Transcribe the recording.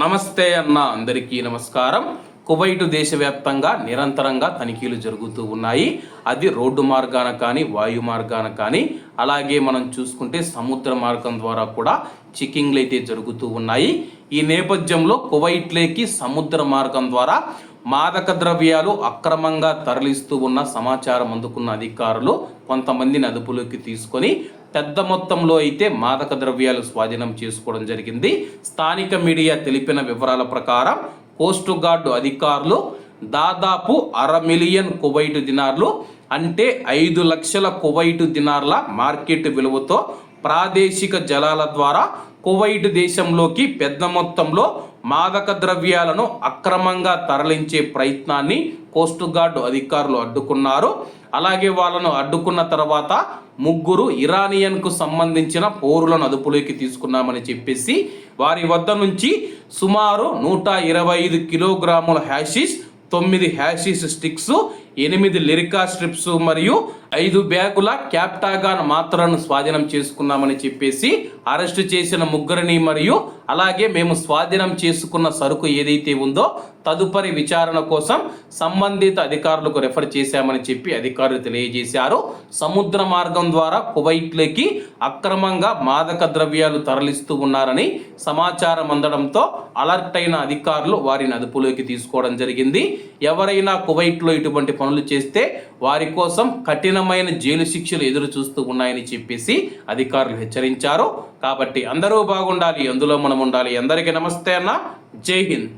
నమస్తే అన్న అందరికీ నమస్కారం. కువైటు దేశవ్యాప్తంగా నిరంతరంగా తనిఖీలు జరుగుతూ ఉన్నాయి. అది రోడ్డు మార్గాన కానీ వాయు మార్గాన కానీ అలాగే మనం చూసుకుంటే సముద్ర మార్గం ద్వారా కూడా చెకింగ్లు అయితే జరుగుతూ ఉన్నాయి. ఈ నేపథ్యంలో కువైట్లేకి సముద్ర మార్గం ద్వారా మాదక ద్రవ్యాలు అక్రమంగా తరలిస్తూ ఉన్న సమాచారం అందుకున్న అధికారులు కొంతమందిని అదుపులోకి తీసుకొని పెద్ద మొత్తంలో అయితే మాదక ద్రవ్యాలు స్వాధీనం చేసుకోవడం జరిగింది. స్థానిక మీడియా తెలిపిన వివరాల ప్రకారం కోస్ట్ గార్డు అధికారులు దాదాపు అర మిలియన్ కువైటు దినార్లు అంటే ఐదు లక్షల కువైటు దినార్ల మార్కెట్ విలువతో ప్రాదేశిక జలాల ద్వారా కువైట్ దేశంలోకి పెద్ద మొత్తంలో మాదక ద్రవ్యాలను అక్రమంగా తరలించే ప్రయత్నాన్ని కోస్ట్ గార్డు అధికారులు అడ్డుకున్నారు. అలాగే వాళ్ళను అడ్డుకున్న తర్వాత ముగ్గురు ఇరానియన్కు సంబంధించిన పౌరులను అదుపులోకి తీసుకున్నామని చెప్పేసి వారి వద్ద నుంచి సుమారు నూట ఇరవై ఐదు కిలోగ్రాముల హ్యాషిష్ తొమ్మిది హ్యాషిష్ స్టిక్స్ ఎనిమిది లిరికా స్ట్రిప్స్ మరియు ఐదు బ్యాగుల క్యాప్టాగాన్ మాత్రలను స్వాధీనం చేసుకున్నామని చెప్పేసి అరెస్టు చేసిన ముగ్గురిని మరియు అలాగే మేము స్వాధీనం చేసుకున్న సరుకు ఏదైతే ఉందో తదుపరి విచారణ కోసం సంబంధిత అధికారులకు రెఫర్ చేశామని చెప్పి అధికారులు తెలియజేశారు. సముద్ర మార్గం ద్వారా కువైట్లోకి అక్రమంగా మాదక ద్రవ్యాలు తరలిస్తూ ఉన్నారని సమాచారం అందడంతో అలర్ట్ అయిన అధికారులు వారిని అదుపులోకి తీసుకోవడం జరిగింది. ఎవరైనా కువైట్లో ఇటువంటి పనులు చేస్తే వారి కోసం కఠినమైన జైలు శిక్షలు ఎదురు చూస్తూ ఉన్నాయని చెప్పేసి అధికారులు హెచ్చరించారు. కాబట్టి అందరూ బాగుండాలి అందులో మనం ఉండాలి. అందరికీ నమస్తే అన్న. జై హింద్.